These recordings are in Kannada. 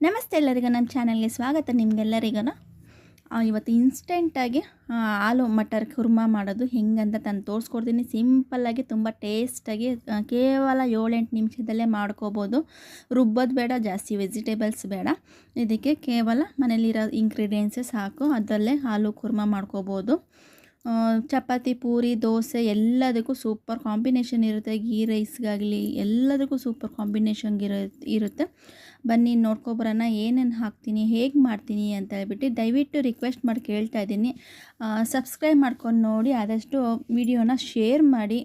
ನಮಸ್ತೆ ಎಲ್ಲರಿಗೂ ನನ್ನ ಚಾನಲ್ಗೆ ಸ್ವಾಗತ ನಿಮಗೆಲ್ಲರಿಗೂ ಇವತ್ತು ಇನ್ಸ್ಟೆಂಟಾಗಿ ಆಲೂ ಮಟರ್ ಕುರ್ಮಾ ಮಾಡೋದು ಹೆಂಗಂತ ನಾನು ತೋರಿಸ್ಕೊಡ್ತೀನಿ. ಸಿಂಪಲ್ಲಾಗಿ ತುಂಬ ಟೇಸ್ಟಾಗಿ ಕೇವಲ ಏಳೆಂಟು ನಿಮಿಷದಲ್ಲೇ ಮಾಡ್ಕೋಬೋದು. ರುಬ್ಬೋದು ಬೇಡ, ಜಾಸ್ತಿ ವೆಜಿಟೇಬಲ್ಸ್ ಬೇಡ. ಇದಕ್ಕೆ ಕೇವಲ ಮನೇಲಿರೋ ಇಂಗ್ರೀಡಿಯೆಂಟ್ಸೇ ಸಾಕು, ಅದರಲ್ಲೇ ಆಲೂ ಕುರ್ಮಾ ಮಾಡ್ಕೋಬೋದು. ಚಪಾತಿ, ಪೂರಿ, ದೋಸೆ ಎಲ್ಲದಕ್ಕೂ ಸೂಪರ್ ಕಾಂಬಿನೇಷನ್ ಇರುತ್ತೆ. ಗೀ, ರೈಸ್ಗಾಗಲಿ ಎಲ್ಲದಕ್ಕೂ ಸೂಪರ್ ಕಾಂಬಿನೇಷನ್ ಇರೋ ಇರುತ್ತೆ. ಬನ್ನಿ ನೋಡ್ಕೊಬರೋಣ ಏನೇನು ಹಾಕ್ತೀನಿ, ಹೇಗೆ ಮಾಡ್ತೀನಿ ಅಂತ ಹೇಳ್ಬಿಟ್ಟು ದಯವಿಟ್ಟು ರಿಕ್ವೆಸ್ಟ್ ಮಾಡಿ ಕೇಳ್ತಾ ಇದ್ದೀನಿ. ಸಬ್ಸ್ಕ್ರೈಬ್ ಮಾಡ್ಕೊಂಡು ನೋಡಿ, ಆದಷ್ಟು ವಿಡಿಯೋನ ಶೇರ್ ಮಾಡಿ.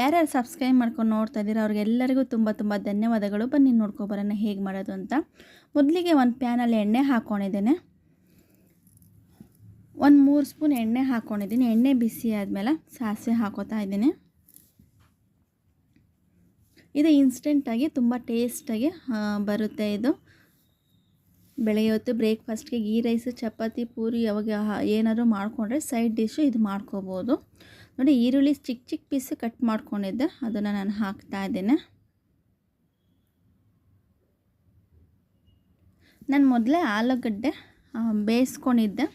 ಯಾರ್ಯಾರು ಸಬ್ಸ್ಕ್ರೈಬ್ ಮಾಡ್ಕೊಂಡು ನೋಡ್ತಾ ಇದ್ದೀರಾ, ಅವ್ರಿಗೆಲ್ಲರಿಗೂ ತುಂಬ ತುಂಬ ಧನ್ಯವಾದಗಳು. ಬನ್ನಿ ನೋಡ್ಕೊಬರೋಣ ಹೇಗೆ ಮಾಡೋದು ಅಂತ. ಮೊದಲಿಗೆ ಒಂದು ಪ್ಯಾನಲ್ಲಿ ಎಣ್ಣೆ ಹಾಕ್ಕೊಂಡಿದ್ದೇನೆ ಒಂದು ಮೂರು ಸ್ಪೂನ್ ಎಣ್ಣೆ ಹಾಕ್ಕೊಂಡಿದ್ದೀನಿ ಎಣ್ಣೆ ಬಿಸಿ ಆದಮೇಲೆ ಸಾಸಿವೆ ಹಾಕೋತಾ ಇದ್ದೀನಿ. ಇದು ಇನ್ಸ್ಟೆಂಟಾಗಿ ತುಂಬ ಟೇಸ್ಟಾಗಿ ಬರುತ್ತೆ ಇದು. ಬೆಳಗ್ಗೆ ಹೊತ್ತು ಬ್ರೇಕ್ಫಾಸ್ಟ್ಗೆ ಗೀ ರೈಸ್ ಚಪಾತಿ, ಪೂರಿ ಯಾವಾಗ ಏನಾದರೂ ಮಾಡಿಕೊಂಡ್ರೆ ಸೈಡ್ ಡಿಶು ಇದು ಮಾಡ್ಕೋಬೋದು. ನೋಡಿ, ಈರುಳ್ಳಿ ಚಿಕ್ಕ ಚಿಕ್ಕ ಪೀಸು ಕಟ್ ಮಾಡ್ಕೊಂಡಿದ್ದೆ. ಅದನ್ನು ನಾನು ಹಾಕ್ತಾ ಇದ್ದೇನೆ. ನಾನು ಮೊದಲೇ ಆಲೂಗಡ್ಡೆ ಬೇಯಿಸ್ಕೊಂಡಿದ್ದೆ.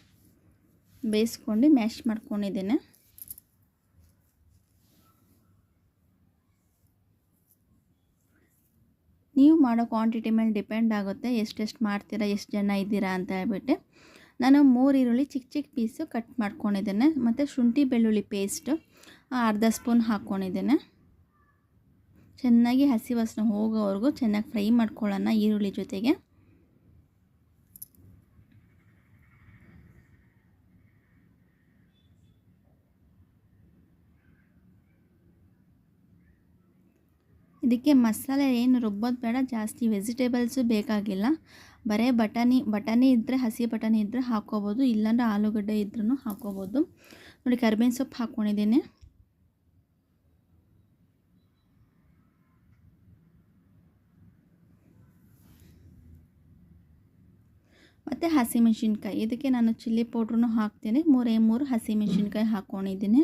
ಬೇಯಿಸ್ಕೊಂಡು ಮ್ಯಾಶ್ ಮಾಡ್ಕೊಂಡಿದ್ದೇನೆ. ನೀವು ಮಾಡೋ ಕ್ವಾಂಟಿಟಿ ಮೇಲೆ ಡಿಪೆಂಡ್ ಆಗುತ್ತೆ ಎಷ್ಟೆಷ್ಟು ಮಾಡ್ತೀರಾ, ಎಷ್ಟು ಜನ ಇದ್ದೀರಾ ಅಂತ ಹೇಳ್ಬಿಟ್ಟು. ನಾನು ಮೂರು ಈರುಳ್ಳಿ ಚಿಕ್ಕ ಚಿಕ್ಕ ಪೀಸು ಕಟ್ ಮಾಡ್ಕೊಂಡಿದ್ದೇನೆ. ಮತ್ತು ಶುಂಠಿ ಬೆಳ್ಳುಳ್ಳಿ ಪೇಸ್ಟು ಅರ್ಧ ಸ್ಪೂನ್ ಹಾಕ್ಕೊಂಡಿದ್ದೇನೆ ಚೆನ್ನಾಗಿ ಹಸಿ ವಾಸನೆ ಹೋಗೋವರೆಗೂ ಚೆನ್ನಾಗಿ ಫ್ರೈ ಮಾಡ್ಕೊಳ್ಳೋಣ ಈರುಳ್ಳಿ ಜೊತೆಗೆ. ಇದಕ್ಕೆ ಮಸಾಲೆ ಏನು ರುಬ್ಬೋದು ಬೇಡ, ಜಾಸ್ತಿ ವೆಜಿಟೇಬಲ್ಸು ಬೇಕಾಗಿಲ್ಲ. ಬರೀ ಬಟಾಣಿ ಬಟಾಣಿ ಇದ್ದರೆ ಹಸಿ ಬಟಾಣಿ ಇದ್ದರೆ ಹಾಕ್ಕೋಬೋದು, ಇಲ್ಲಾಂದ್ರೆ ಆಲೂಗಡ್ಡೆ ಇದ್ರೂ ಹಾಕ್ಕೋಬೋದು. ನೋಡಿ, ಕರ್ಬೇವಿನ ಸೊಪ್ಪು ಹಾಕ್ಕೊಂಡಿದ್ದೀನಿ. ಮತ್ತು ಹಸಿಮೆಣ್ಸಿನ್ಕಾಯಿ, ಇದಕ್ಕೆ ನಾನು ಚಿಲ್ಲಿ ಪೌಡ್ರೂ ಹಾಕ್ತೀನಿ. ಮೂರೇ ಮೂರು ಹಸಿಮೆಣ್ಸಿನ್ಕಾಯಿ ಹಾಕ್ಕೊಂಡಿದ್ದೀನಿ.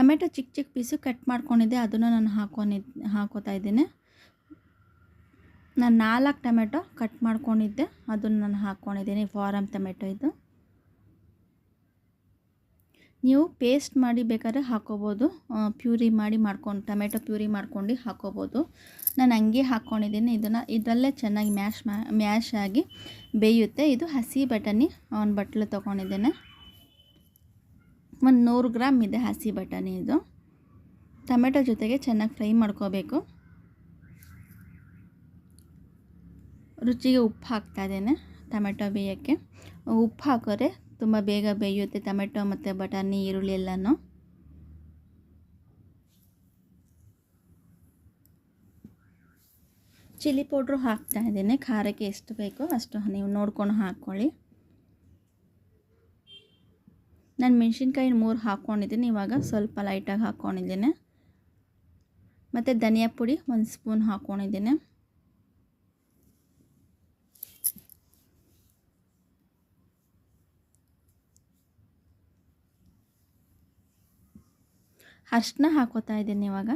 ಟೊಮೆಟೊ ಚಿಕ್ಕ ಚಿಕ್ಕ ಪೀಸು ಕಟ್ ಮಾಡ್ಕೊಂಡಿದ್ದೆ, ಅದನ್ನು ನಾನು ಹಾಕೊಂಡಿದ್ ಹಾಕೋತಾ ಇದ್ದೀನಿ. ನಾನು ನಾಲ್ಕು ಟೊಮೆಟೊ ಕಟ್ ಮಾಡ್ಕೊಂಡಿದ್ದೆ, ಅದನ್ನು ನಾನು ಹಾಕ್ಕೊಂಡಿದ್ದೀನಿ ಫಾರಮ್ ಟೊಮೆಟೊ ಇದು. ನೀವು ಪೇಸ್ಟ್ ಮಾಡಿ ಬೇಕಾದ್ರೆ ಹಾಕೋಬೋದು ಪ್ಯೂರಿ ಮಾಡಿ ಮಾಡ್ಕೊಂಡು, ಟೊಮೆಟೊ ಪ್ಯೂರಿ ಮಾಡ್ಕೊಂಡು ಹಾಕೋಬೋದು. ನಾನು ಹಂಗೆ ಹಾಕ್ಕೊಂಡಿದ್ದೀನಿ ಇದನ್ನು ಇದರಲ್ಲೇ ಚೆನ್ನಾಗಿ ಮ್ಯಾಶ್ ಮ್ಯಾಶ್ ಆಗಿ ಬೇಯುತ್ತೆ. ಇದು ಹಸಿ ಬಟಾಣಿ ಒಂದು ಬಟ್ಲು ತೊಗೊಂಡಿದ್ದೇನೆ. ಒಂದು ನೂರು ಗ್ರಾಮ್ ಇದೆ ಹಸಿ ಬಟಾಣಿ ಇದು. ಟೊಮೆಟೊ ಜೊತೆಗೆ ಚೆನ್ನಾಗಿ ಫ್ರೈ ಮಾಡ್ಕೋಬೇಕು. ರುಚಿಗೆ ಉಪ್ಪು ಹಾಕ್ತಾ ಇದ್ದೇನೆ ಟೊಮೆಟೊ ಬೇಯೋಕ್ಕೆ. ಉಪ್ಪು ಹಾಕೋರೆ ತುಂಬ ಬೇಗ ಬೇಯುತ್ತೆ ಟೊಮೆಟೊ ಮತ್ತು ಬಟಾಣಿ, ಈರುಳ್ಳಿ ಎಲ್ಲನೂ. ಚಿಲ್ಲಿ ಪೌಡ್ರು ಹಾಕ್ತಾ ಇದ್ದೇನೆ. ಖಾರಕ್ಕೆ ಎಷ್ಟು ಬೇಕೋ ಅಷ್ಟು ನೀವು ನೋಡ್ಕೊಂಡು ಹಾಕ್ಕೊಳ್ಳಿ. ನಾನು ಮೆಣಸಿನ್ಕಾಯಿ ಮೂರು ಹಾಕ್ಕೊಂಡಿದ್ದೀನಿ, ಇವಾಗ ಸ್ವಲ್ಪ ಲೈಟಾಗಿ ಹಾಕ್ಕೊಂಡಿದ್ದೀನಿ. ಮತ್ತು ಧನಿಯಾ ಪುಡಿ ಒಂದು ಸ್ಪೂನ್ ಹಾಕ್ಕೊಂಡಿದ್ದೀನಿ. ಅರ್ಶಿನ ಹಾಕೋತಾ ಇದ್ದೀನಿ ಇವಾಗ.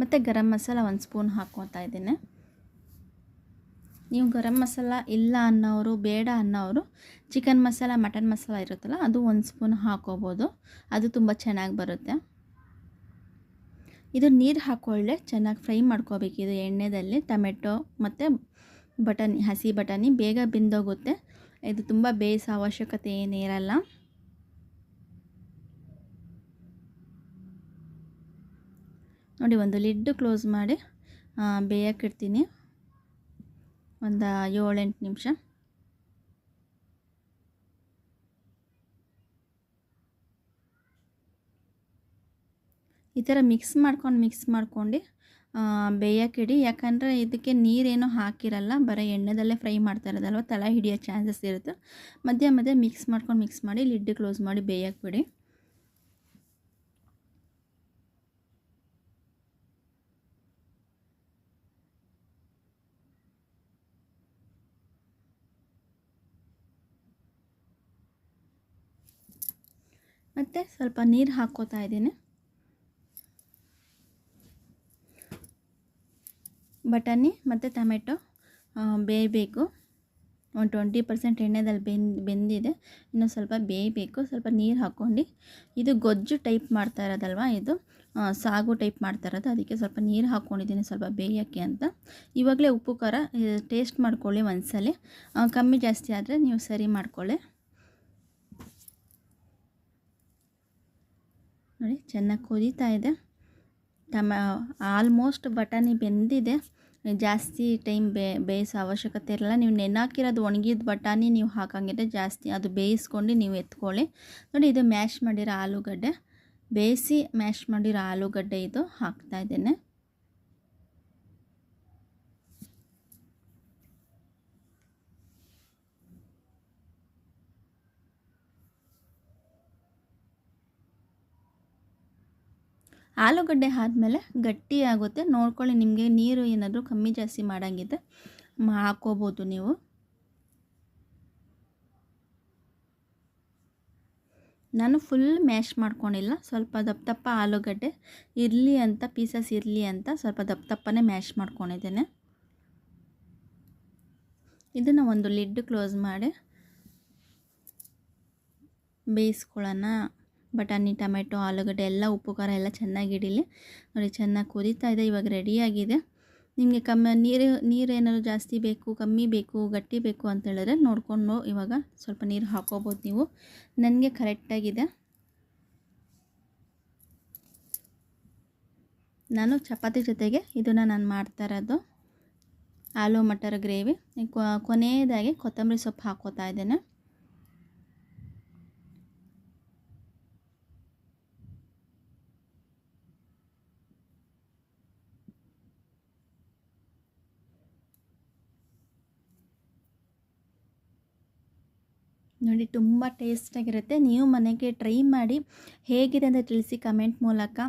ಮತ್ತು ಗರಂ ಮಸಾಲ ಒಂದು ಸ್ಪೂನ್ ಹಾಕ್ಕೋತಾ ಇದ್ದೀನಿ. ನೀವು ಗರಂ ಮಸಾಲ, ಇಲ್ಲ ಅನ್ನೋರು, ಬೇಡ ಅನ್ನೋರು ಚಿಕನ್ ಮಸಾಲ ಮಟನ್ ಮಸಾಲ ಇರುತ್ತಲ್ಲ, ಅದು ಒಂದು ಸ್ಪೂನ್ ಹಾಕೋಬೋದು. ಅದು ತುಂಬ ಚೆನ್ನಾಗಿ ಬರುತ್ತೆ. ಇದು ನೀರು ಹಾಕೊಳ್ಳೆ, ಚೆನ್ನಾಗಿ ಫ್ರೈ ಮಾಡ್ಕೋಬೇಕು. ಇದು ಎಣ್ಣೆದಲ್ಲಿ ಟೊಮೆಟೊ ಮತ್ತು ಬಟಾಣಿ, ಹಸಿ ಬಟಾಣಿ ಬೇಗ ಬಿಂದೋಗುತ್ತೆ. ಇದು ತುಂಬ ಬೇಯಿಸೋ ಅವಶ್ಯಕತೆ ಏನಿರಲ್ಲ ನೋಡಿ, ಒಂದು ಲಿಡ್ಡು ಕ್ಲೋಸ್ ಮಾಡಿ ಬೇಯಕ್ಕಿಡ್ತೀನಿ ಒಂದು ಏಳೆಂಟು ನಿಮಿಷ. ಈ ಥರ ಮಿಕ್ಸ್ ಮಾಡ್ಕೊಂಡು ಮಿಕ್ಸ್ ಮಾಡ್ಕೊಂಡು ಬೇಯಕ್ಕಿಡಿ ಯಾಕಂದರೆ ಇದಕ್ಕೆ ನೀರೇನು ಹಾಕಿರಲ್ಲ, ಬರೀ ಎಣ್ಣೆದಲ್ಲೇ ಫ್ರೈ ಮಾಡ್ತಾ ಇರೋದಲ್ವ, ತಳ ಹಿಡಿಯೋ ಚಾನ್ಸಸ್ ಇರುತ್ತೆ. ಮಧ್ಯ ಮಧ್ಯೆ ಮಿಕ್ಸ್ ಮಾಡ್ಕೊಂಡು ಮಿಕ್ಸ್ ಮಾಡಿ ಲಿಡ್ ಕ್ಲೋಸ್ ಮಾಡಿ ಬೇಯಕ್ಕೆ ಬಿಡಿ. ಮತ್ತು ಸ್ವಲ್ಪ ನೀರು ಹಾಕ್ಕೋತಾ ಇದ್ದೀನಿ. ಬಟಾಣಿ ಮತ್ತು ಟೊಮೆಟೊ ಬೇಯಬೇಕು. ಒಂದು ಟ್ವೆಂಟಿ ಪರ್ಸೆಂಟ್ ಎಣ್ಣೆದಲ್ಲಿ ಬೆಂದು, ಬೆಂದಿದೆ. ಇನ್ನು ಸ್ವಲ್ಪ ಬೇಯಬೇಕು. ಸ್ವಲ್ಪ ನೀರು ಹಾಕ್ಕೊಂಡು ಇದು ಗೊಜ್ಜು ಟೈಪ್ ಮಾಡ್ತಾ ಇರೋದಲ್ವ ಇದು? ಸಾಗು ಟೈಪ್ ಮಾಡ್ತಾ ಇರೋದು. ಅದಕ್ಕೆ ಸ್ವಲ್ಪ ನೀರು ಹಾಕ್ಕೊಂಡಿದ್ದೀನಿ ಸ್ವಲ್ಪ ಬೇಯೋಕ್ಕೆ ಅಂತ. ಇವಾಗಲೇ ಉಪ್ಪು ಖಾರ ಟೇಸ್ಟ್ ಮಾಡ್ಕೊಳ್ಳಿ ಒಂದ್ಸಲಿ. ಕಮ್ಮಿ ಜಾಸ್ತಿ ಆದರೆ ನೀವು ಸರಿ ಮಾಡ್ಕೊಳ್ಳಿ. ನೋಡಿ, ಚೆನ್ನಾಗಿ ಕುದೀತಾ ಇದೆ. ಟಮ ಆಲ್ಮೋಸ್ಟ್ ಬಟಾಣಿ ಬೆಂದಿದೆ. ಜಾಸ್ತಿ ಟೈಮ್ ಬೇ, ಬೇಯಿಸೋ ಅವಶ್ಯಕತೆ ಇರಲ್ಲ. ನೀವು ನೆನಾಕಿರೋದು ಒಣಗಿದ ಬಟಾಣಿ ನೀವು ಹಾಕಂಗಿದ್ರೆ ಜಾಸ್ತಿ ಅದು ಬೇಯಿಸ್ಕೊಂಡು ನೀವು ಎತ್ಕೊಳ್ಳಿ. ನೋಡಿ, ಇದು ಮ್ಯಾಶ್ ಮಾಡಿರೋ ಆಲೂಗಡ್ಡೆ. ಬೇಯಿಸಿ ಮ್ಯಾಶ್ ಮಾಡಿರೋ ಆಲೂಗಡ್ಡೆ ಇದು ಹಾಕ್ತಾ ಇದ್ದೇನೆ. ಆಲೂಗಡ್ಡೆ ಆದಮೇಲೆ ಗಟ್ಟಿ ಆಗುತ್ತೆ ನೋಡ್ಕೊಳ್ಳಿ, ನಿಮಗೆ ನೀರು ಏನಾದರೂ ಕಮ್ಮಿ ಜಾಸ್ತಿ ಮಾಡೋಂಗಿದ್ರೆ ಹಾಕೋಬೋದು ನೀವು. ನಾನು ಫುಲ್ ಮ್ಯಾಶ್ ಮಾಡ್ಕೊಂಡಿಲ್ಲ. ಸ್ವಲ್ಪ ದಪ್ಪ ದಪ್ಪ ಆಲೂಗಡ್ಡೆ ಇರಲಿ ಅಂತ ಪೀಸಸ್ ಇರಲಿ ಅಂತ ಸ್ವಲ್ಪ ದಪ್ಪ ದಪ್ಪನೇ ಮ್ಯಾಶ್ ಮಾಡ್ಕೊಂಡಿದ್ದೇನೆ. ಇದನ್ನು ಒಂದು ಲಿಡ್ ಕ್ಲೋಸ್ ಮಾಡಿ ಬೇಯಿಸ್ಕೊಳ್ಳೋಣ. ಬಟಾಣಿ, ಟೊಮೆಟೊ, ಆಲೂಗಡ್ಡೆ ಎಲ್ಲ, ಉಪ್ಪು, ಖಾರ ಎಲ್ಲ ಚೆನ್ನಾಗಿ ಹಿಡೀಲಿ ನೋಡಿ, ಚೆನ್ನಾಗಿ ಕುದೀತಾ ಇದೆ, ಇವಾಗ ರೆಡಿಯಾಗಿದೆ. ನಿಮಗೆ ಕಮ್ಮಿ, ನೀರು ನೀರು ಏನಾದ್ರು ಜಾಸ್ತಿ ಬೇಕು, ಕಮ್ಮಿ ಬೇಕು, ಗಟ್ಟಿ ಬೇಕು ಅಂತ ಹೇಳಿದ್ರೆ ನೋಡಿಕೊಂಡು ಇವಾಗ ಸ್ವಲ್ಪ ನೀರು ಹಾಕೋಬೋದು ನೀವು. ನನಗೆ ಕರೆಕ್ಟಾಗಿದೆ. ನಾನು ಚಪಾತಿ ಜೊತೆಗೆ ಇದನ್ನು ನಾನು ಮಾಡ್ತಾ ಇರೋದು. ಆಲೂ, ಮಟರ್ ಗ್ರೇವಿ. ಕೊನೆಯದಾಗಿ ಕೊತ್ತಂಬರಿ ಸೊಪ್ಪು ಹಾಕೋತಾ ಇದ್ದೇನೆ. ನೋಡಿ, ತುಂಬ ಟೇಸ್ಟಾಗಿರುತ್ತೆ ನೀವು ಮನೆಗೆ ಟ್ರೈ ಮಾಡಿ ಹೇಗಿದೆ ಅಂತ ತಿಳಿಸಿ ಕಮೆಂಟ್ ಮೂಲಕ.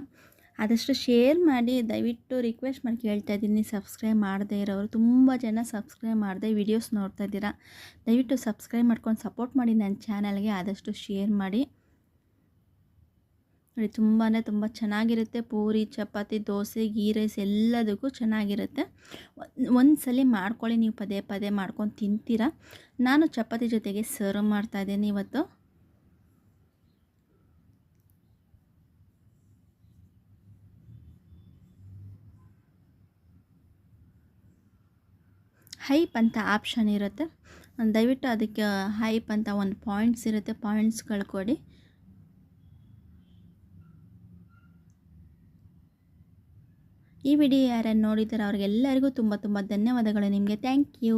ಆದಷ್ಟು ಶೇರ್ ಮಾಡಿ, ದಯವಿಟ್ಟು ರಿಕ್ವೆಸ್ಟ್ ಮಾಡಿ ಕೇಳ್ತಾ ಇದ್ದೀನಿ. ಸಬ್ಸ್ಕ್ರೈಬ್ ಮಾಡದೇ ಇರೋರು, ತುಂಬ ಜನ ಸಬ್ಸ್ಕ್ರೈಬ್ ಮಾಡದೆ ವಿಡಿಯೋಸ್ ನೋಡ್ತಾ ಇದ್ದೀರಾ. ದಯವಿಟ್ಟು ಸಬ್ಸ್ಕ್ರೈಬ್ ಮಾಡ್ಕೊಂಡು ಸಪೋರ್ಟ್ ಮಾಡಿ ನನ್ನ ಚಾನಲ್ಗೆ ಆದಷ್ಟು ಶೇರ್ ಮಾಡಿ. ತುಂಬಾ ತುಂಬ ಚೆನ್ನಾಗಿರುತ್ತೆ. ಪೂರಿ, ಚಪಾತಿ, ದೋಸೆ, ಗೀ, ರೈಸ್ ಎಲ್ಲದಕ್ಕೂ ಚೆನ್ನಾಗಿರುತ್ತೆ. ಒಂದು ಸಲ ಮಾಡ್ಕೊಳ್ಳಿ. ನೀವು ಪದೇ ಪದೇ ಮಾಡ್ಕೊಂಡು ತಿಂತೀರಾ? ನಾನು ಚಪಾತಿ ಜೊತೆಗೆ ಸರ್ವ್ ಮಾಡ್ತಾಯಿದ್ದೇನೆ ಇವತ್ತು. ಹೈಪ್ ಅಂತ ಆಪ್ಷನ್ ಇರುತ್ತೆ. ದಯವಿಟ್ಟು ಅದಕ್ಕೆ ಹೈಪ್ ಅಂತ ಒಂದು ಪಾಯಿಂಟ್ಸ್ ಇರುತ್ತೆ. ಪಾಯಿಂಟ್ಸ್ಗಳು ಕೊಡಿ. ಈ ವಿಡಿಯೋ ಯಾರನ್ನು ನೋಡಿದರೆ ಅವ್ರಿಗೆಲ್ಲರಿಗೂ ತುಂಬ ತುಂಬ ಧನ್ಯವಾದಗಳು ನಿಮಗೆ. Thank you.